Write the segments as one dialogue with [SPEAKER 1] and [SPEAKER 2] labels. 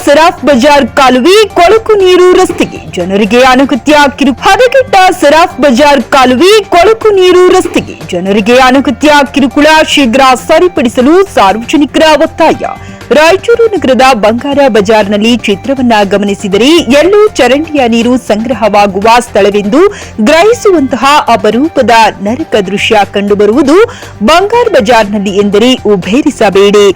[SPEAKER 1] ಸರಾಫ್ ಬಜಾರ್ ಕಾಲುವೆ ಕೊಳಕು ನೀರು ರಸ್ತೆಗೆ ಜನರಿಗೆ ಅನಗತ್ಯ ಕಿರು ಹದಗೆಟ್ಟ ಸರಾಫ್ ಬಜಾರ್ ಕಾಲುವೆ ಕೊಳಕು ನೀರು ರಸ್ತೆಗೆ ಜನರಿಗೆ ಅನಗತ್ಯ ಕಿರುಕುಳ ಶೀಘ್ರ ಸರಿಪಡಿಸಲು ಸಾರ್ವಜನಿಕರ ಒತ್ತಾಯ. ರಾಯಚೂರು ನಗರದ ಬಂಗಾರ ಬಜಾರ್ನಲ್ಲಿ ಚಿತ್ರವನ್ನ ಗಮನಿಸಿದರೆ ಎಲ್ಲೂ ಚರಂಡಿಯ ನೀರು ಸಂಗ್ರಹವಾಗುವ ಸ್ಥಳವೆಂದು ಗ್ರಹಿಸುವಂತಹ ಅಪರೂಪದ ನರಕ ದೃಶ್ಯ ಕಂಡುಬರುವುದು ಬಂಗಾರ ಬಜಾರ್ನಲ್ಲಿ ಎಂದರೆ ಉಭೇರಿಸಬೇಡಿ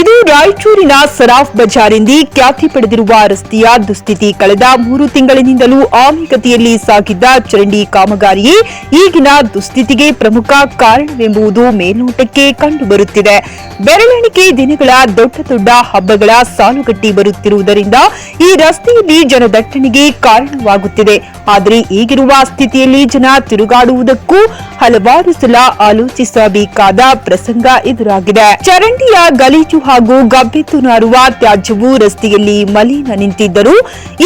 [SPEAKER 1] ಇದು ರಾಯಚೂರಿನ ಸರಾಫ್ ಬಜಾರ್ ಎಂದೇ ಖ್ಯಾತಿ ಪಡೆದಿರುವ ರಸ್ತೆಯ ದುಸ್ಥಿತಿ ಕಳೆದ ಮೂರು ತಿಂಗಳಿನಿಂದಲೂ ಆಮಿಗತಿಯಲ್ಲಿ ಸಾಗಿದ್ದ ಚರಂಡಿ ಕಾಮಗಾರಿಯೇ ಈಗಿನ ದುಸ್ಥಿತಿಗೆ ಪ್ರಮುಖ ಕಾರಣವೆಂಬುದು ಮೇಲ್ನೋಟಕ್ಕೆ ಕಂಡುಬರುತ್ತಿದೆ. ಬೆರಳೆಣಿಕೆ ದಿನಗಳ ದೊಡ್ಡ ದೊಡ್ಡ ಹಬ್ಬಗಳ ಸಾಲುಗಟ್ಟಿ ಬರುತ್ತಿರುವುದರಿಂದ ಈ ರಸ್ತೆಯಲ್ಲಿ ಜನದಟ್ಟಣೆಗೆ ಕಾರಣವಾಗುತ್ತಿದೆ. ಆದರೆ ಈಗಿರುವ ಸ್ಥಿತಿಯಲ್ಲಿ ಜನ ತಿರುಗಾಡುವುದಕ್ಕೂ ಹಲವಾರು ಸಲ ಆಲೋಚಿಸಬೇಕಾದ ಪ್ರಸಂಗ ಎದುರಾಗಿದೆ. ಚರಂಡಿಯ ಗಲೀಜು ಹಾಗೂ ಗಬ್ಬೆತ್ತು ನಾರುವ ತ್ಯಾಜ್ಯವು ರಸ್ತೆಯಲ್ಲಿ ಮಲಿನ ನಿಂತಿದ್ದರು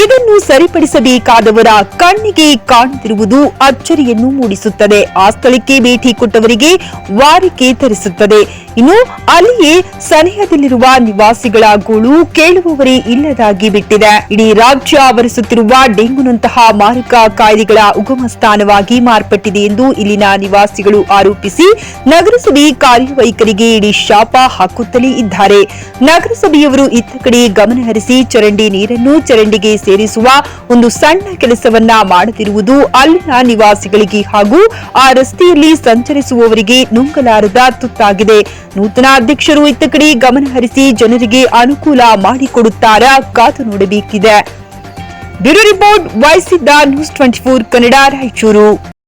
[SPEAKER 1] ಇದನ್ನು ಸರಿಪಡಿಸಬೇಕಾದವರ ಕಣ್ಣಿಗೆ ಕಾಣದಿರುವುದು ಅಚ್ಚರಿಯನ್ನು ಮೂಡಿಸುತ್ತದೆ. ಆ ಸ್ಥಳಕ್ಕೆ ಭೇಟಿ ಕೊಟ್ಟವರಿಗೆ ವಾರಿಕೆ ತರಿಸುತ್ತದೆ. ಇನ್ನು ಅಲ್ಲಿಯೇ ಸನಿಹದಲ್ಲಿರುವ ನಿವಾಸಿಗಳ ಗೋಳು ಕೇಳುವವರೇ ಇಲ್ಲದಾಗಿ ಬಿಟ್ಟಿದೆ. ಇಡೀ ರಾಜ್ಯ ಆವರಿಸುತ್ತಿರುವ ಡೆಂಗುನಂತಹ ಮಾರಕ ಕಾಯಿಲೆಗಳ ಉಗಮ ಸ್ಥಾನವಾಗಿ ಮಾರ್ಪಟ್ಟಿದೆ ಎಂದು ಇಲ್ಲಿನ ನಿವಾಸಿಗಳು ಆರೋಪಿಸಿ, ನಗರಸಭೆ ಕಾರ್ಯವೈಖರಿಗೆ ಇಡೀ ಶಾಪ ಹಾಕುತ್ತಲೇ ಇದ್ದಾರೆ. ನಗರಸಭೆಯವರು ಇತ್ತ ಕಡೆ ಗಮನಹರಿಸಿ ಚರಂಡಿ ನೀರನ್ನು ಚರಂಡಿಗೆ ಸೇರಿಸುವ ಒಂದು ಸಣ್ಣ ಕೆಲಸವನ್ನ ಮಾಡದಿರುವುದು ಅಲ್ಲಿನ ನಿವಾಸಿಗಳಿಗೆ ಹಾಗೂ ಆ ರಸ್ತೆಯಲ್ಲಿ ಸಂಚರಿಸುವವರಿಗೆ ನುಂಗಲಾರದ ತುತ್ತಾಗಿದೆ. ನೂತನ ಅಧ್ಯಕ್ಷರು ಇತ್ತ ಕಡೆ ಗಮನಹರಿಸಿ ಜನರಿಗೆ ಅನುಕೂಲ ಮಾಡಿಕೊಡುತ್ತಾರಾ ಕಾದು ನೋಡಬೇಕಿದೆ. Bureau report ವಾಯ್ಸಿದ್ದ news twenty four Kannada Raichur.